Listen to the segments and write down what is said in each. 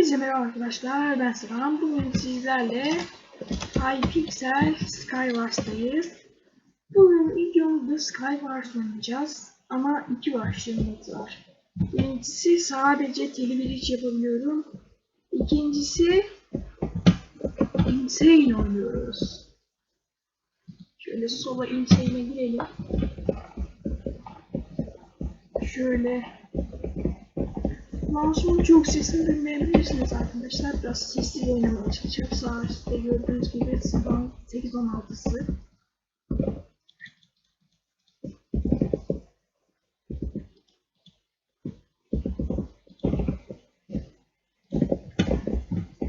Hepinize merhaba arkadaşlar. Ben Sinan. Bugün sizlerle iPixel Skywars'tayız. Bugün videomuzda Skywars oynayacağız. Ama iki başlığımız var. Birincisi sadece televizyon yapabiliyorum. İkincisi Insane oynuyoruz. Şöyle sola Insane'e girelim. Şöyle Mouse'un çok sesini duymayabilirsiniz arkadaşlar. Biraz sessiz oynamaya çalışacağım. Sağ üstte gördüğünüz gibi sabahın 8-16'sı.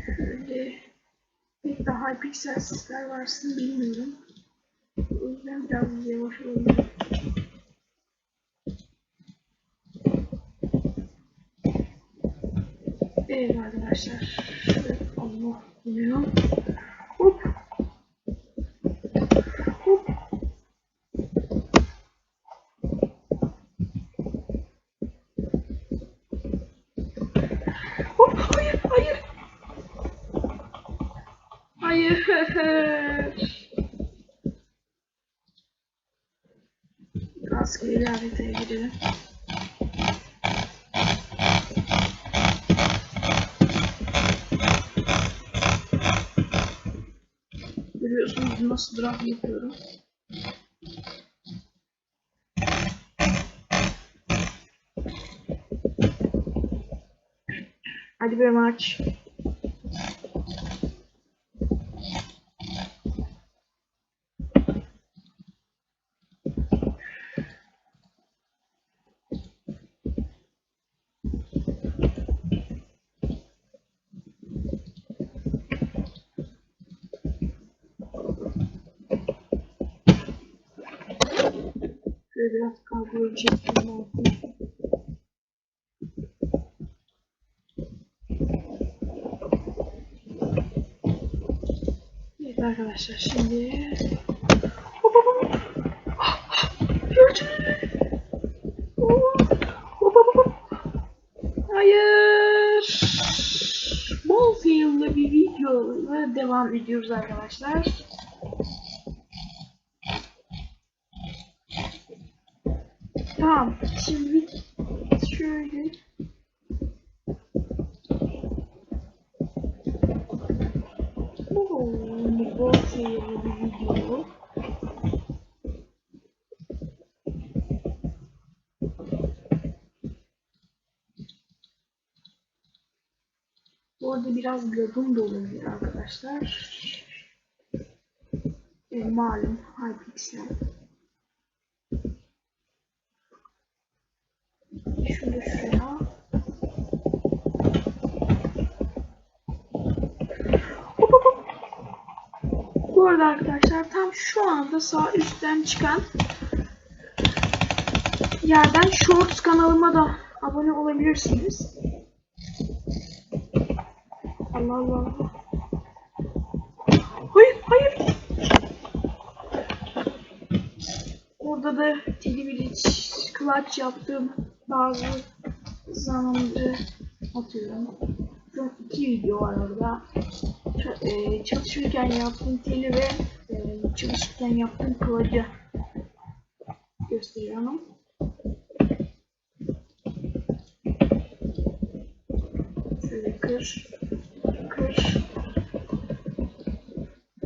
Şöyle daha piksel sesler varsın bilmiyorum. O yüzden biraz yavaş olacak. Evet arkadaşlar. Allah biliyor. Hop. Hop. Hop hayır hayır. Hayır. Rastgele haritaya girelim. Görüyorsunuz nasıl draft yapıyorum. Hadi bir maç. Şöyle biraz kadroyu çektim belki. Evet arkadaşlar şimdi. Hayır. Bol fail'lı bir videoya devam ediyoruz arkadaşlar. Tamam. Şimdi şöyle Oo, bol sayılı bir video. Bu arada biraz lagım da olabilir arkadaşlar. E, malum Hypixel. Şunu şuraya. Bu arada arkadaşlar tam şu anda sağ üstten çıkan yerden Shorts kanalıma da abone olabilirsiniz. Allah Allah. Hayır hayır. Orada da Televilic clutch yaptığım bazı zamanları atıyorum. Şu iki video var orada. Ç- e, çalışırken yaptığım teli ve e, çalışırken yaptığım kılıcı gösteriyorum. Şöyle kır, kır,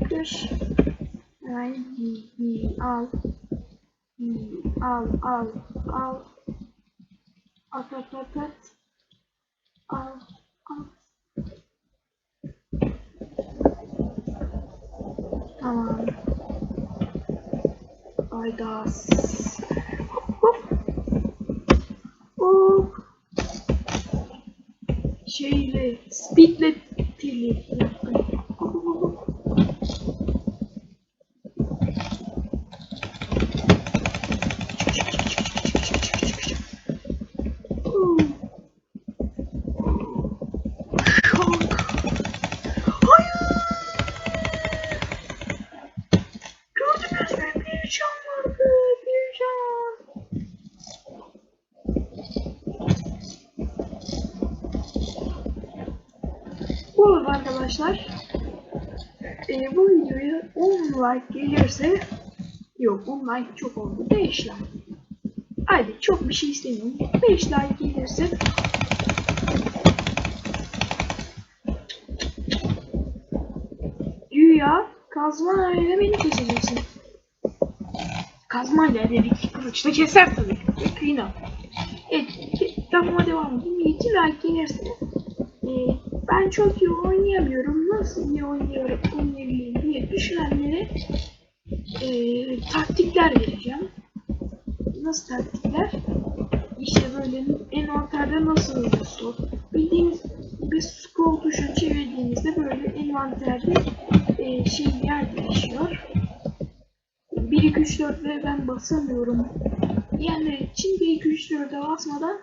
kır. Hemen giy, giy, al, al, al, al. At at at at. Al al. Tamam. Aydas. Hop hop. Hop. Şeyle, speedle gelirse yok 10 like çok oldu 5 like hadi çok bir şey istemiyorum 5 like gelirse Güya kazma ile beni keseceksin. Kazmayla dedik. Kılıçla keser tabii. Kıyına. Evet. Tamama devam edeyim. 7 like gelirse e, ben çok iyi oynayamıyorum. Nasıl iyi oynayabilirim diye düşünenlere e, taktikler vereceğim. Nasıl taktikler? İşte böyle envanterde nasıl olursa bildiğiniz bir scroll tuşunu çevirdiğinizde böyle envanterde e, şey yer değişiyor. 1 2 3 4 ve ben basamıyorum. Diyenler için 1 2 3 4'e basmadan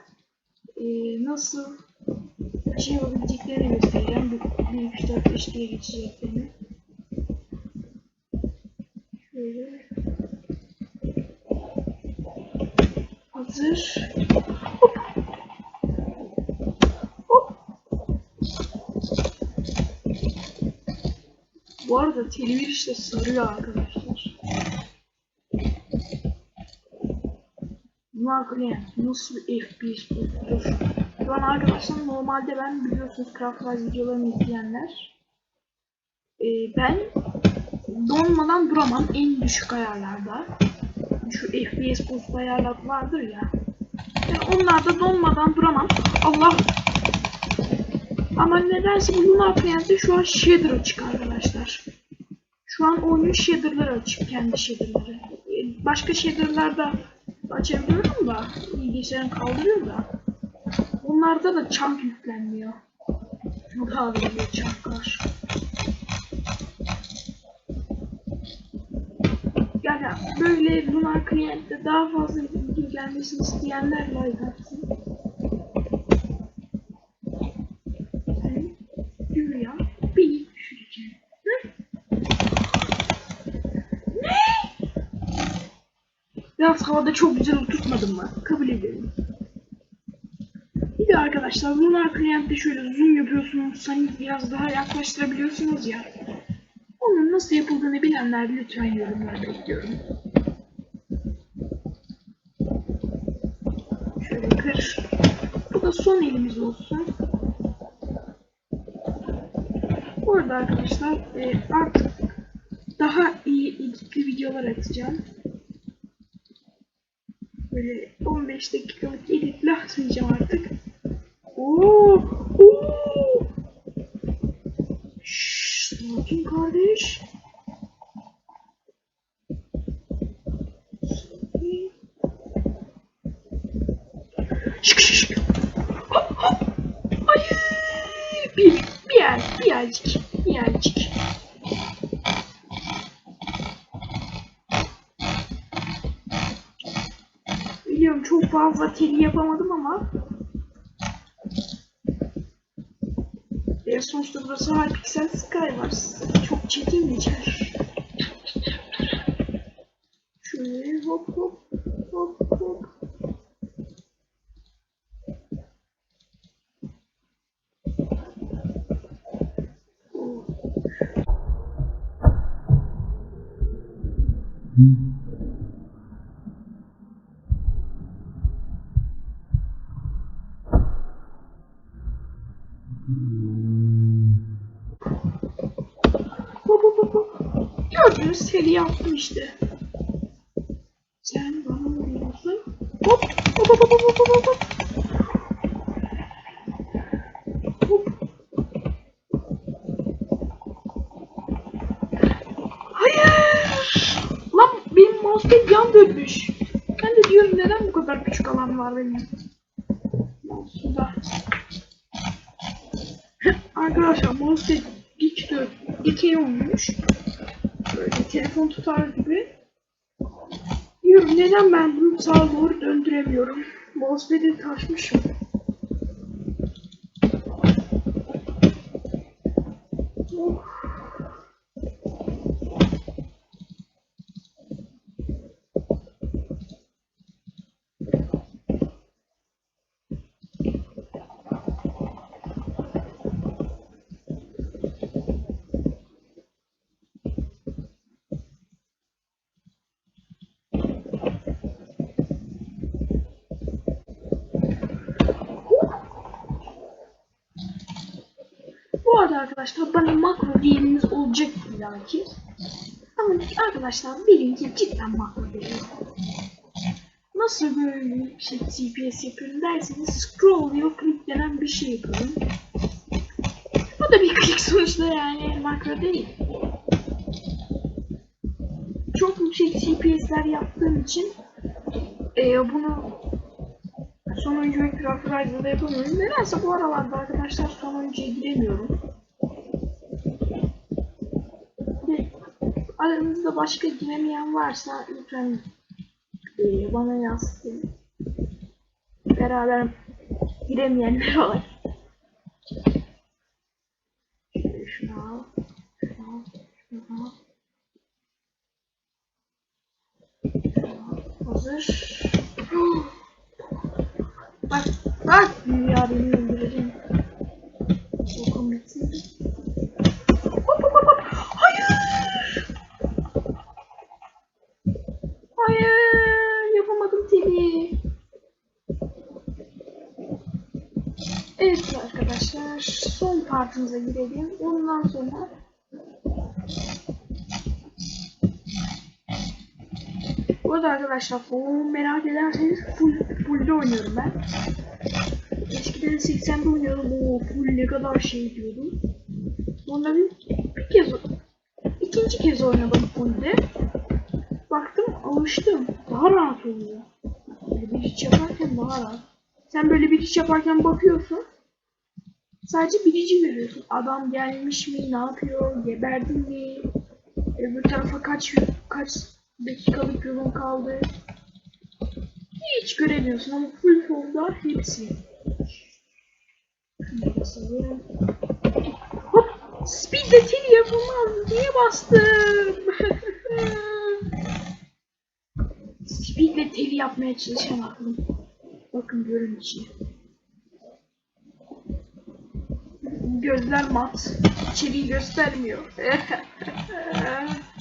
e, nasıl şey yapabileceklerini göstereceğim. 1 2 3 4 5 diye geçeceklerini. Şöyle. Hazır. Hop. Bu arada televizyon işte sarıyor arkadaşlar. Markleyen nasıl bir FPS dur. Şu an arkadaşlar normalde ben biliyorsunuz Craftwise videolarını izleyenler. Ee, ben donmadan duramam en düşük ayarlarda. Şu FPS boost ayarlar vardır ya. Yani onlarda donmadan duramam. Allah ama nedense bu Lunar Plane'de şu an shader açık arkadaşlar. Şu an oyunun shader'ları açık, kendi shader'ları. Ee, Başka shader'larda açabiliyorum da, bilgisayarın kaldırıyor da. Bunlarda da chunk yüklenmiyor. O da veriyor chunklar. Yani böyle Lunar Client'te daha fazla video gelmesini isteyenler like atsın. Hı? Ne? Biraz havada çok güzel oturtmadım mı? Kabul ederim. Bir de arkadaşlar Lunar Client'te şöyle zoom yapıyorsunuz. Hani biraz daha yaklaştırabiliyorsunuz ya. Onun nasıl yapıldığını bilenler lütfen yorumlara bekliyorum. Şöyle kır. Bu da son elimiz olsun. Bu arkadaşlar e, artık daha iyi editli videolar atacağım. Böyle 15 dakikalık editle atmayacağım artık. Oo! Oo! Şık şık şık. Hayır. Bir, bir yer, bir yercik, bir yercik. Biliyorum çok fazla teli yapamadım ama e, sonuçta burası Hypixel Sky var. Çok çekim geçer. Şöyle hop hop hop hop. Oh. Hop hop hop hop. Gördünüz seri yaptım işte. Sen bana vuruyorsun. Hop hop hop hop hop hop hop. Hop. Hayır. Lan benim mousepad yan dönmüş. Ben de diyorum neden bu kadar küçük alan var benim. Mouse'umda. Arkadaşlar mousepad dön, dikey olmuş. Böyle telefon tutar gibi. Diyorum neden ben bunu sağa doğru döndüremiyorum. Mousepad'i taşmışım. Arkadaşlar bana makro diyeniniz olacak illaki. Ama arkadaşlar bilin ki cidden makro değil. Nasıl böyle yüksek CPS yapıyorum derseniz scroll wheel click denen bir şey yapıyorum. Bu da bir click sonuçta yani makro değil. Çok yüksek CPS'ler yaptığım için e, bunu sonuncu ve Craft Rise'da yapamıyorum. Nedense bu aralarda arkadaşlar sonuncuya giremiyorum. Aranızda başka giremeyen varsa lütfen e, bana yazsın. Beraber giremeyenler var. Şöyle şunu al. Şunu al. Şunu al. Hazır. Bak, bak dünya beni öldüreceğim. Okum bitsin. Hop hop hop hop. Hayır. Hayır, yapamadım seni. Evet arkadaşlar, son partımıza girelim. Ondan sonra Bu arada arkadaşlar full merak ederseniz full full'de oynuyorum ben. Eskiden 80'de oynuyordum. Oo full ne kadar şey diyordum. Sonra bir, bir kez ikinci kez oynadım full'de. Baktım alıştım. Daha rahat oluyor. Böyle bir iş yaparken daha rahat. Sen böyle bir iş yaparken bakıyorsun. Sadece bilici veriyorsun. Adam gelmiş mi? Ne yapıyor? Geberdi mi? Öbür tarafa kaç kaç dakikalık yolun kaldı. Hiç göremiyorsun ama full fonda hepsi. Hop! Speed de seni yapamaz diye bastım. Speed ile teli yapmaya çalışan aklım. Bakın görün içi. Gözler mat. İçeriği göstermiyor.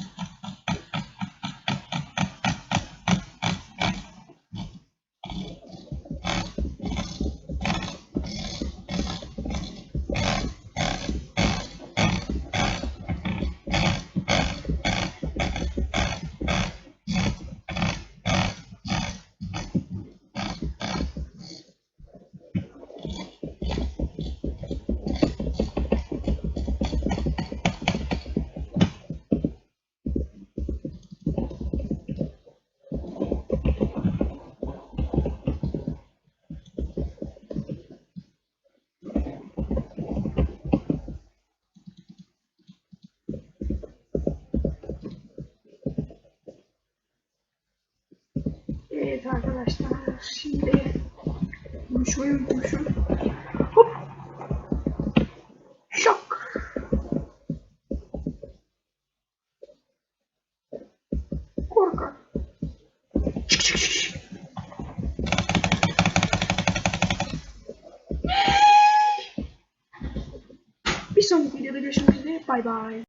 Evet arkadaşlar şimdi konuşmayı unutmuşum. Hop. Şok. Korkak. Çık çık çık. Bir sonraki videoda görüşmek üzere. Bay bay.